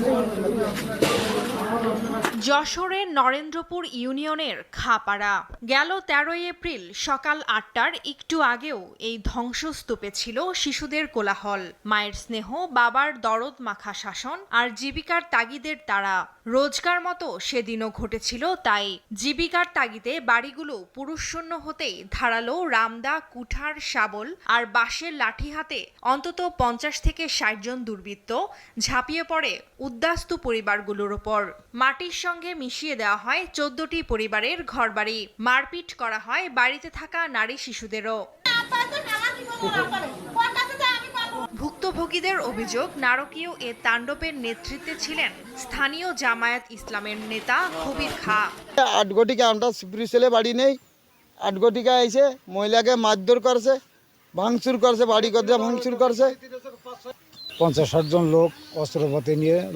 Thank you. যশোরের নরেন্দ্রপুর ইউনিয়নের খাপাড়া। গেল তেরোই এপ্রিল সকাল আটটার একটু আগেও এই ধ্বংসস্তূপে ছিল শিশুদের কোলাহল। মায়ের স্নেহ, বাবার দরদ মাখা শাসন আর জীবিকার তাগিদের তারা রোজকার মতো সেদিনও ঘটেছিল তাই। জীবিকার তাগিদে বাড়িগুলো পুরুষশূন্য হতেই ধারালো রামদা, কুঠার, শাবল আর বাঁশের লাঠি হাতে অন্তত পঞ্চাশ থেকে ষাট জন দুর্বৃত্ত ঝাঁপিয়ে পড়ে উদ্বাস্তু পরিবারগুলোর ওপর। মাটির সঙ্গে মিশিয়ে দেওয়া হয় চোদ্দটি পরিবারের ঘরবাড়ি। মারপিট করা হয় বাড়িতে থাকা নারী শিশুদেরও। ভুক্তভোগীদের অভিযোগ নারকীয় এ তাণ্ডবের নেতৃত্বে ছিলেন স্থানীয় জামায়াত ইসলামের নেতা কবির খা। আট গটিকে আমরা সুপ্রি ছেলে বাড়ি নেই। আট গটিকা এসে মহিলাকে মারধর করছে ভাঙচুর করছে বাড়ি করছে ভাঙচুর করছে। পঞ্চাশ ষাট জন লোক অস্ত্রপাতি নিয়ে